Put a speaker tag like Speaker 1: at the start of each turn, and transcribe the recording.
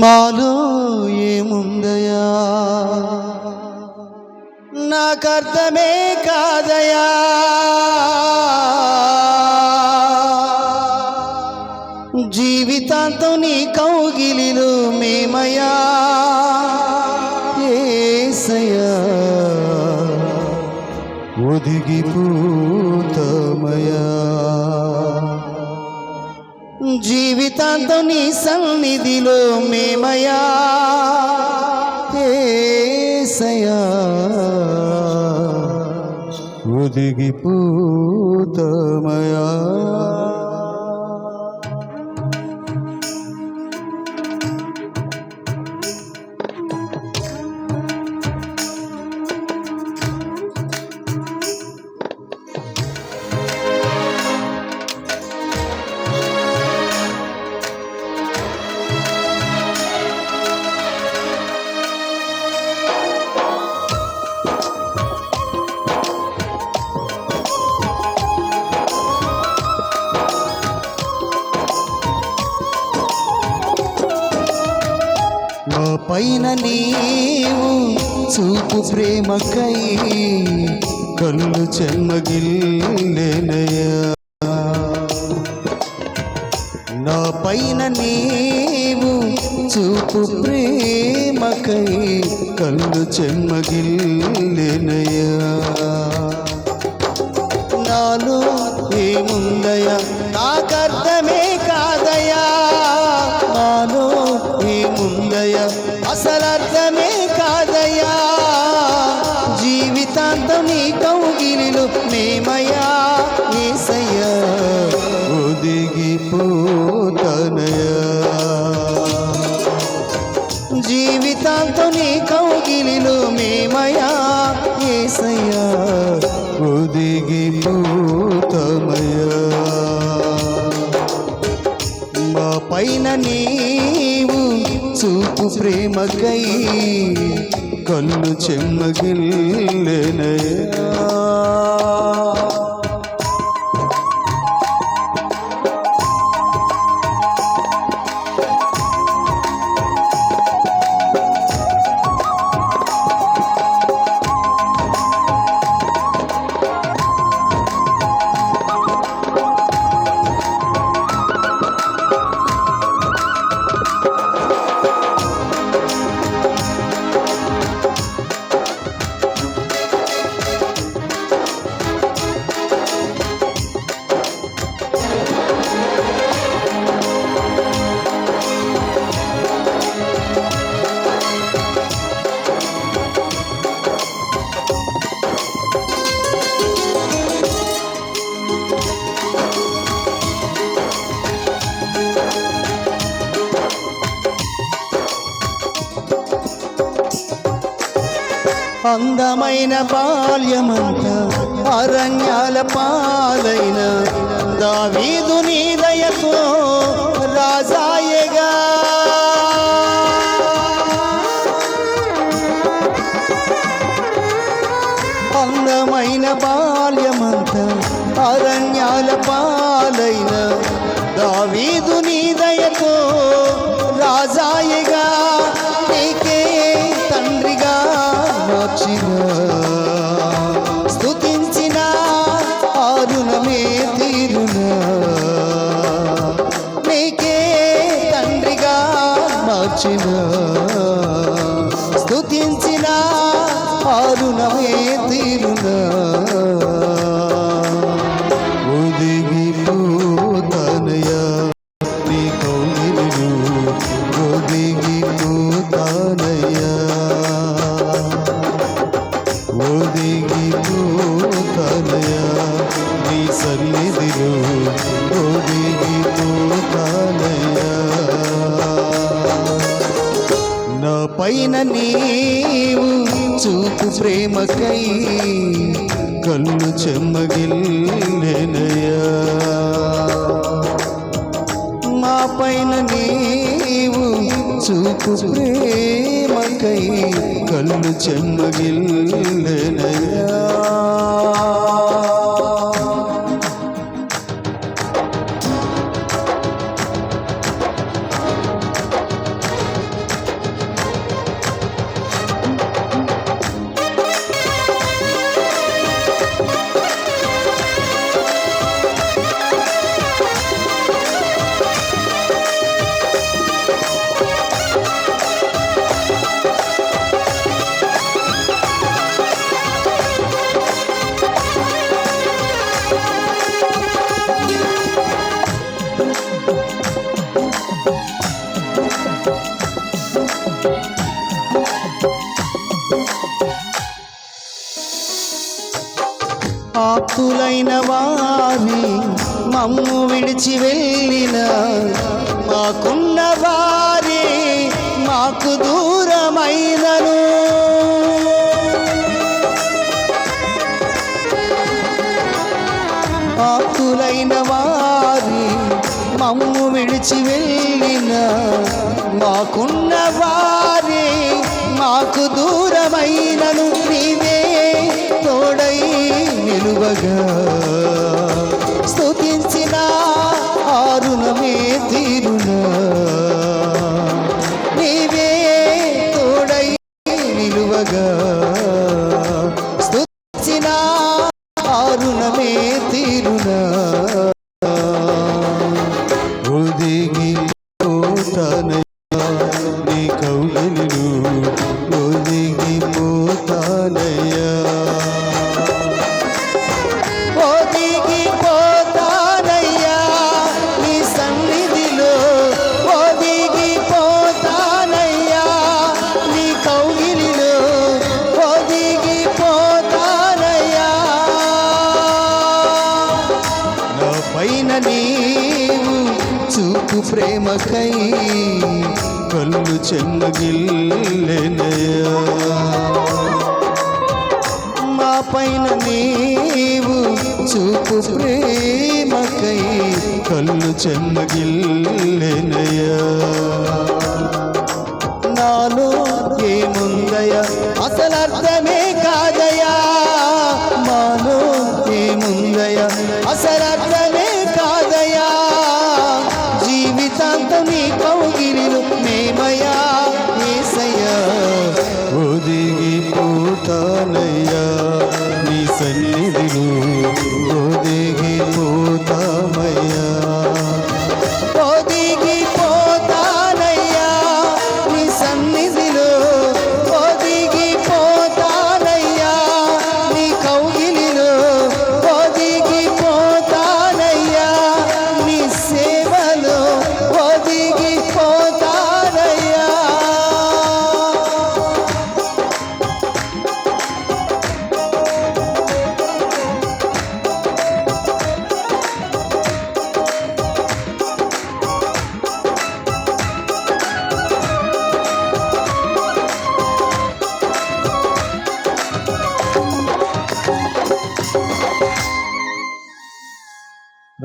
Speaker 1: మాలో ఏముందయా నాకర్థమే కాదయా జీవితాంతం నీ కౌగిలిలో మేమయా ఏసయా ఒదిగిపోతమయా జీవితాంతం నీ సన్నిధిలో మేమయా ఏసయా ఒదిగిపోతమయా పైన నీవు చూపు ప్రేమకై కళ్ళు చెమ్మగిల్లేనయ్యా నా పైన నీవు చూపు ప్రేమకై కళ్ళు చెమ్మగిల్లేనయ్యా నాలో ఏముందయ్యా? నాకర్థమే కాదు. ఏముందయా అసలు అర్థమే కాదయా జీవితాంతం నీ కౌగిలిలో మేమయా ఏసయ్యా. ఒదిగిపోతనయా జీవితాంతం నీ కౌగిలిలో మేమయా ఏసయ్యా. ఒదిగిపోతమయా మా పైన చూపు ప్రేమకై కన్ను చెమ్మగిల్లెనయా అందమైన బాల్యమంతా అరణ్యాల పాలైన దావీదు నీదయతో రాజాయగా. అందమైన బాల్యమంత అరణ్యాల పాలైన దావీదు నీదయతో రాజాయగా పైన నీవు చూపు ప్రేమకై కళ్ళు చెమ్మగిల్లెనయా మా పైన నీవు చూపు ప్రేమకై కళ్ళు చెమ్మగిల్లెనయా ఆప్తులైన వారి మమ్ము విడిచి వెళ్ళిన మాకున్న వారి మాకు దూరమైనను. ఆప్తులైన వారి మమ్ము విడిచి వెళ్ళిన మాకున్న వారి మాకు దూరమైనను. నీవే నిలువగా స్తుతించిన ఆరుణమే తీరున. నీవే తోడై నిలువగా. స్తుతించిన ఆరుణమే తీరునా. పైన నీవు చూపు ప్రేమకై కళ్ళు చెమ్మగిల్లెనయా మా పైన నీవు చూపు ప్రేమకై కళ్ళు చెమ్మగిల్లెనయా నాలో ఏముందయా అసలు అర్థమే